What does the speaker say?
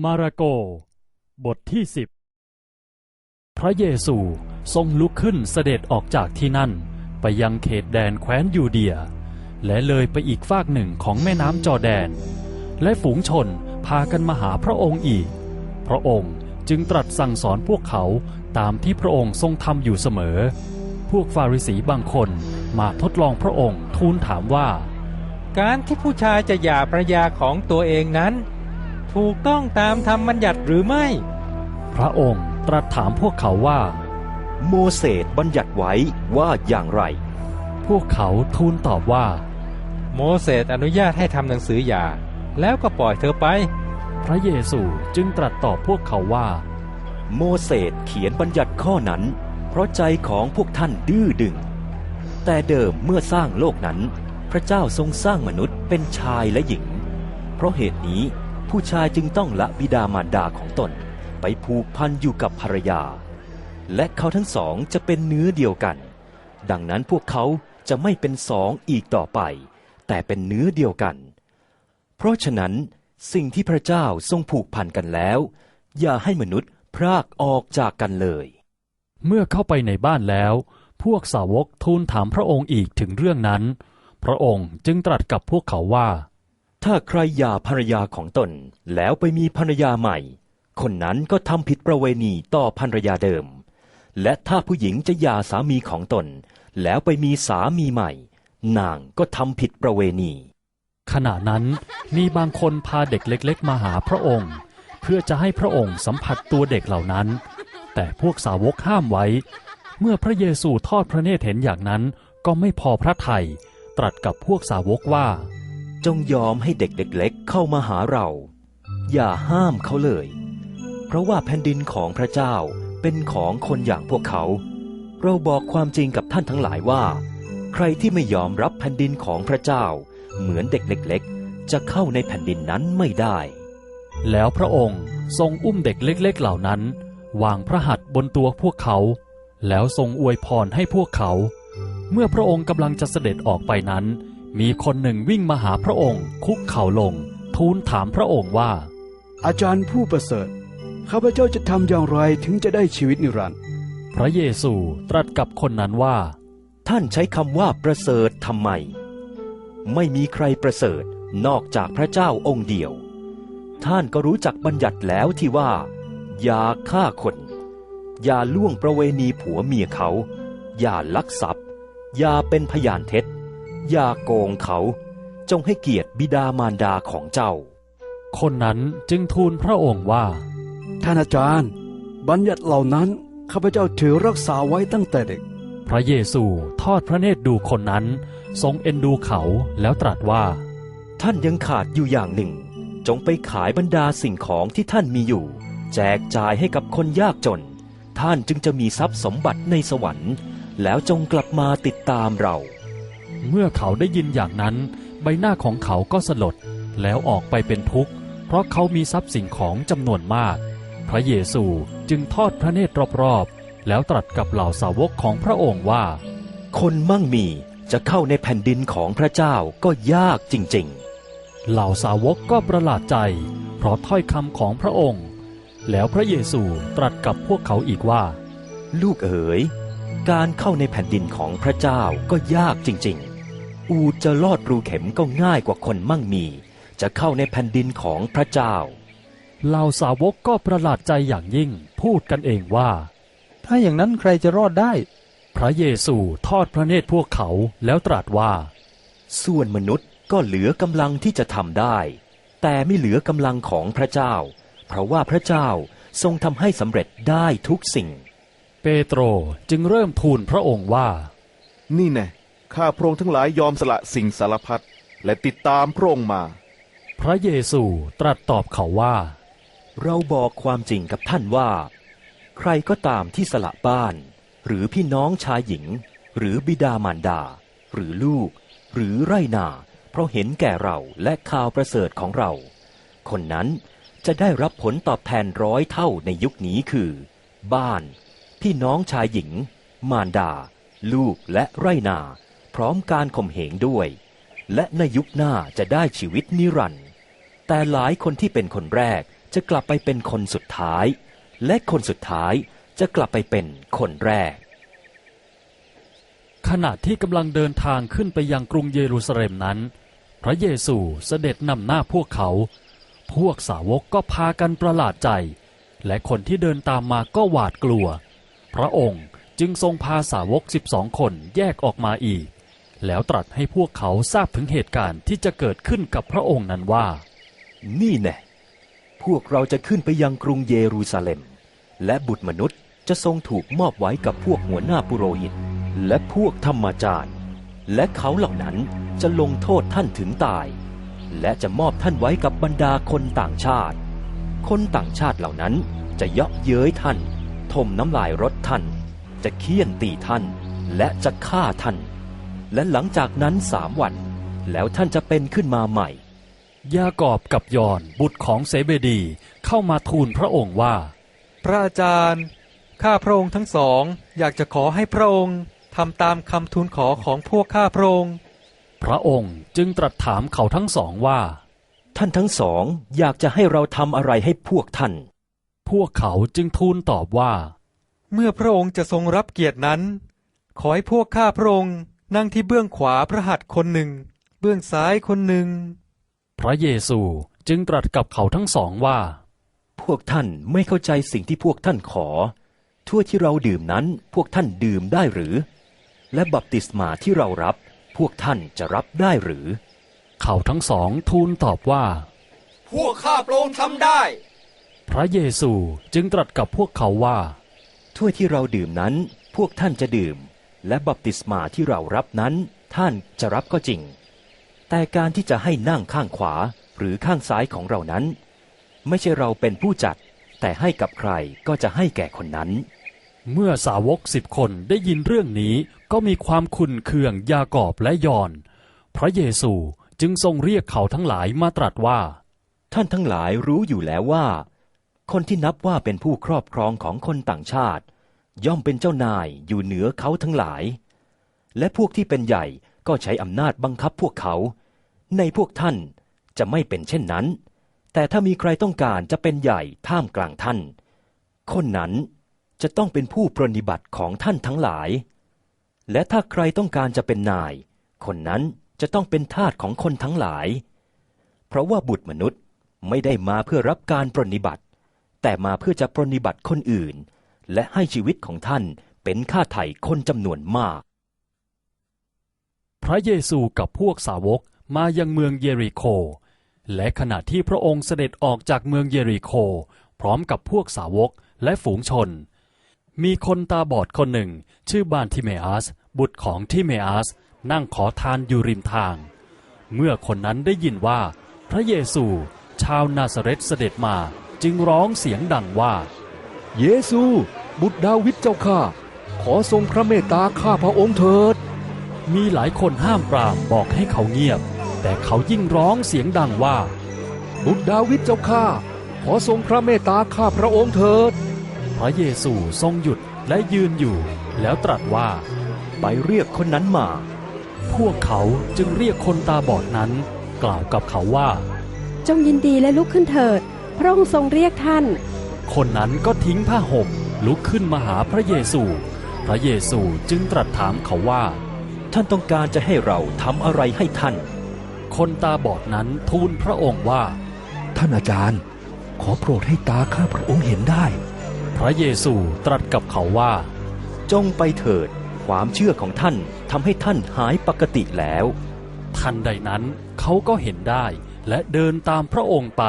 มาระโก บทที่สิบพระเยซูทรงลุกขึ้นเสด็จออกจากที่นั่น ไปยังเขตแดนแคว้นยูเดีย และเลยไปอีกฟากหนึ่งของแม่น้ำจอแดน และฝูงชนพากันมาหาพระองค์อีก พระองค์จึงตรัสสั่งสอนพวกเขาตามที่พระองค์ทรงทำอยู่เสมอ พวกฟาริสีบางคนมาทดลองพระองค์ทูลถามว่า การที่ผู้ชายจะหย่าภรรยาของตัวเองนั้น ถูกต้องตามธรรมบัญญัติหรือไม่ พระองค์ตรัสถามพวกเขาว่า โมเสสบัญญัติไว้ว่าอย่างไร พวกเขาทูลตอบว่า โมเสสอนุญาตให้ทำหนังสือหย่าแล้วก็ปล่อยเธอไป พระเยซูจึงตรัสตอบพวกเขาว่า โมเสสเขียนบัญญัติข้อนั้น เพราะใจของพวกท่านดื้อดึง แต่เดิมเมื่อสร้างโลกนั้น พระเจ้าทรงสร้างมนุษย์เป็นชายและหญิง เพราะเหตุนี้ ผู้ชายจึงต้องละบิดามารดาของตน ไปผูกพันอยู่กับภรรยา และเขาทั้งสองจะเป็นเนื้อเดียวกัน ดังนั้นพวกเขาจะไม่เป็นสองอีกต่อไป แต่เป็นเนื้อเดียวกัน เพราะฉะนั้นสิ่งที่พระเจ้าทรงผูกพันกันแล้ว อย่าให้มนุษย์พรากออกจากกันเลย เมื่อเข้าไปในบ้านแล้ว พวกสาวกทูลถามพระองค์อีกถึงเรื่องนั้น พระองค์จึงตรัสกับพวกเขาว่า ถ้าใครหย่าภรรยาของตนแล้วไปมีภรรยาใหม่ คนนั้นก็ทำผิดประเวณีต่อภรรยาเดิม และถ้าผู้หญิงจะหย่าสามีของตน แล้วไปมีสามีใหม่ นางก็ทำผิดประเวณี ขณะนั้นมีบางคนพาเด็กเล็กๆ มาหาพระองค์ เพื่อจะให้พระองค์สัมผัสตัวเด็กเหล่านั้น แต่พวกสาวกห้ามไว้ เมื่อพระเยซูทอดพระเนตรเห็นอย่างนั้นก็ไม่พอพระทัยตรัสกับพวกสาวกว่า จงยอมให้เด็กเล็กๆเข้ามาหาเรา อย่าห้ามเขาเลย เพราะว่าแผ่นดินของพระเจ้าเป็นของคนอย่างพวกเขา เราบอกความจริงกับท่านทั้งหลายว่า ใครที่ไม่ยอมรับแผ่นดินของพระเจ้า เหมือนเด็กเล็กๆ จะเข้าในแผ่นดินนั้นไม่ได้ แล้วพระองค์ทรงอุ้มเด็กเล็ก ๆ เหล่านั้น วางพระหัตถ์บนตัวพวกเขา แล้วทรงอวยพรให้พวกเขา เมื่อพระองค์กำลังจะเสด็จออกไปนั้น มีคนหนึ่งวิ่งมาหาพระองค์ คุกเข่าลง ทูลถามพระองค์ว่า อาจารย์ผู้ประเสริฐ ข้าพเจ้าจะทำอย่างไรถึงจะได้ชีวิตนิรันดร์พระเยซูตรัสกับคนนั้นว่า ท่านใช้คำว่าประเสริฐทำไม ไม่มีใครประเสริฐนอกจากพระเจ้าองค์เดียว ท่านก็รู้จักบัญญัติแล้วที่ว่า อย่าฆ่าคน อย่าล่วงประเวณีผัวเมียเขา อย่าลักทรัพย์ อย่าเป็นพยานเท็จ อย่าโกงเขา จงให้เกียรติบิดามารดาของเจ้า คนนั้นจึงทูลพระองค์ว่า ท่านอาจารย์ บัญญัติเหล่านั้นข้าพเจ้าถือรักษาไว้ตั้งแต่เด็ก พระเยซูทอดพระเนตรดูคนนั้น ทรงเอ็นดูเขาแล้วตรัสว่า ท่านยังขาดอยู่อย่างหนึ่ง จงไปขายบรรดาสิ่งของที่ท่านมีอยู่ แจกจ่ายให้กับคนยากจน ท่านจึงจะมีทรัพย์สมบัติในสวรรค์ แล้วจงกลับมาติดตามเรา เมื่อเขาได้ยินอย่างนั้น ใบหน้าของเขาก็สลด แล้วออกไปเป็นทุกข์ เพราะเขามีทรัพย์สิ่งของจำนวนมาก พระเยซูจึงทอดพระเนตรรอบๆ แล้วตรัสกับเหล่าสาวกของพระองค์ว่า คนมั่งมีจะเข้าในแผ่นดินของพระเจ้าก็ยากจริงเหล่าสาวกก็ประหลาดใจ เพราะถ้อยคำของพระองค์ แล้วพระเยซูตรัสกับพวกเขาอีกว่าๆลูกเอ๋ยการเข้าในแผ่นดินของพระเจ้าก็ยากจริงๆ อูดจะลอดรูเข็มก็ง่ายกว่าคนมั่งมี จะเข้าในแผ่นดินของพระเจ้าเหล่าสาวกก็ประหลาดใจอย่างยิ่งพูดกันเองว่า ถ้าอย่างนั้นใครจะรอดได้ พระเยซูทอดพระเนตรพวกเขาแล้วตรัสว่า ส่วนมนุษย์ก็เหลือกำลังที่จะทำได้ แต่ไม่เหลือกำลังของพระเจ้า เพราะว่าพระเจ้าทรงทำให้สำเร็จได้ทุกสิ่ง เปโตรจึงเริ่มทูลพระองค์ว่า นี่แน่ ข้าพระองค์ทั้งหลายยอมสละสิ่งสารพัดและติดตามพระองค์มา พระเยซูตรัสตอบเขาว่า เราบอกความจริงกับท่านว่า ใครก็ตามที่สละบ้าน หรือพี่น้องชายหญิง หรือบิดามารดา หรือลูก หรือไรนา เพราะเห็นแก่เราและข่าวประเสริฐของเรา คนนั้นจะได้รับผลตอบแทนร้อยเท่าในยุคนี้คือ บ้าน พี่น้องชายหญิง มารดา ลูกและไรนา พร้อมการข่มเหงด้วย และในยุคหน้าจะได้ชีวิตนิรันดร์แต่หลายคนที่เป็นคนแรกจะกลับไปเป็นคนสุดท้าย และคนสุดท้ายจะกลับไปเป็นคนแรก ขณะที่กำลังเดินทางขึ้นไปยังกรุงเยรูซาเล็มนั้น พระเยซูเสด็จนำหน้าพวกเขา พวกสาวกก็พากันประหลาดใจ และคนที่เดินตามมาก็หวาดกลัว พระองค์จึงทรงพาสาวกสิบสองคนแยกออกมาอีก แล้วตรัสให้พวกเขาทราบถึงเหตุการณ์ที่จะเกิดขึ้นกับพระองค์นั้นว่า นี่แน่พวกเราจะขึ้นไปยังกรุงเยรูซาเล็ม และบุตรมนุษย์จะทรงถูกมอบไว้กับพวกหัวหน้าปุโรหิต และพวกธรรมจารย์ และเขาเหล่านั้นจะลงโทษท่านถึงตาย และจะมอบท่านไว้กับบรรดาคนต่างชาติ คนต่างชาติเหล่านั้นจะเยาะเย้ยท่าน ทมน้ำลายรถท่าน จะเคี่ยนตีท่าน และจะฆ่าท่าน และหลังจากนั้นสามวัน แล้วท่านจะเป็นขึ้นมาใหม่ ยากอบกับยอนบุตรของเซเบดีเข้ามาทูลพระองค์ว่า พระอาจารย์ ข้าพระองค์ทั้งสอง อยากจะขอให้พระองค์ทำตามคำทูลขอของพวกข้าพระองค์ พระองค์จึงตรัสถามเขาทั้งสองว่า ท่านทั้งสองอยากจะให้เราทำอะไรให้พวกท่าน พวกเขาจึงทูลตอบว่า เมื่อพระองค์จะทรงรับเกียรตินั้น ขอให้พวกข้าพระองค์ นั่งที่เบื้องขวาพระหัตถ์คนหนึ่ง เบื้องซ้ายคนหนึ่ง พระเยซูจึงตรัสกับเขาทั้งสองว่า พวกท่านไม่เข้าใจสิ่งที่พวกท่านขอถ้วยที่เราดื่มนั้นพวกท่านดื่มได้หรือ และบัพติศมาที่เรารับ พวกท่านจะรับได้หรือ เขาทั้งสองทูลตอบว่า พวกข้าพระองค์ทำได้ พระเยซูจึงตรัสกับพวกเขาว่าถ้วยที่เราดื่มนั้นพวกท่านจะดื่ม และบัพติศมาที่เรารับนั้นท่านจะรับก็จริง แต่การที่จะให้นั่งข้างขวาหรือข้างซ้ายของเรานั้น ไม่ใช่เราเป็นผู้จัด แต่ให้กับใครก็จะให้แก่คนนั้น เมื่อสาวกสิบคนได้ยินเรื่องนี้ก็มีความขุนเคืองยากอบและยอน พระเยซูจึงทรงเรียกเขาทั้งหลายมาตรัสว่า ท่านทั้งหลายรู้อยู่แล้วว่า คนที่นับว่าเป็นผู้ครอบครองของคนต่างชาติ ย่อมเป็นเจ้านายอยู่เหนือเขาทั้งหลาย และพวกที่เป็นใหญ่ก็ใช้อำนาจบังคับพวกเขา ในพวกท่านจะไม่เป็นเช่นนั้น แต่ถ้ามีใครต้องการจะเป็นใหญ่ท่ามกลางท่าน คนนั้นจะต้องเป็นผู้ปรนนิบัติของท่านทั้งหลาย และถ้าใครต้องการจะเป็นนาย คนนั้นจะต้องเป็นทาสของคนทั้งหลาย เพราะว่าบุตรมนุษย์ไม่ได้มาเพื่อรับการปรนนิบัติ แต่มาเพื่อจะปรนนิบัติคนอื่น และให้ชีวิตของท่านเป็นค่าไถ่คนจำนวนมาก พระเยซูกับพวกสาวกมายังเมืองเยริโค และขณะที่พระองค์เสด็จออกจากเมืองเยริโค พร้อมกับพวกสาวกและฝูงชน มีคนตาบอดคนหนึ่ง ชื่อบานทิเมอัส บุตรของทิเมอัส นั่งขอทานอยู่ริมทาง เมื่อคนนั้นได้ยินว่า พระเยซู ชาวนาซาเรตเสด็จมาจึงร้องเสียงดังว่า เยซู บุตรดาวิดเจ้าข้าขอทรงพระเมตตาข้าพระองค์เถิด มีหลายคนห้ามปรามบอกให้เขาเงียบ แต่เขายิ่งร้องเสียงดังว่า บุตรดาวิดเจ้าข้าขอทรงพระเมตตาข้าพระองค์เถิด พระเยซูทรงหยุดและยืนอยู่ แล้วตรัสว่า ไปเรียกคนนั้นมา พวกเขาจึงเรียกคนตาบอดนั้น กล่าวกับเขาว่า จงยินดีและลุกขึ้นเถิด พระองค์ทรงเรียกท่าน คนนั้นก็ทิ้งผ้าห่ม ลุกขึ้นมาหาพระเยซู พระเยซูจึงตรัสถามเขาว่า ท่านต้องการจะให้เราทำอะไรให้ท่าน คนตาบอดนั้นทูลพระองค์ว่า ท่านอาจารย์ ขอโปรดให้ตาข้าพระองค์เห็นได้ พระเยซูตรัสกับเขาว่า จงไปเถิด ความเชื่อของท่านทำให้ท่านหายปกติแล้ว ทันใดนั้นเขาก็เห็นได้และเดินตามพระองค์ไป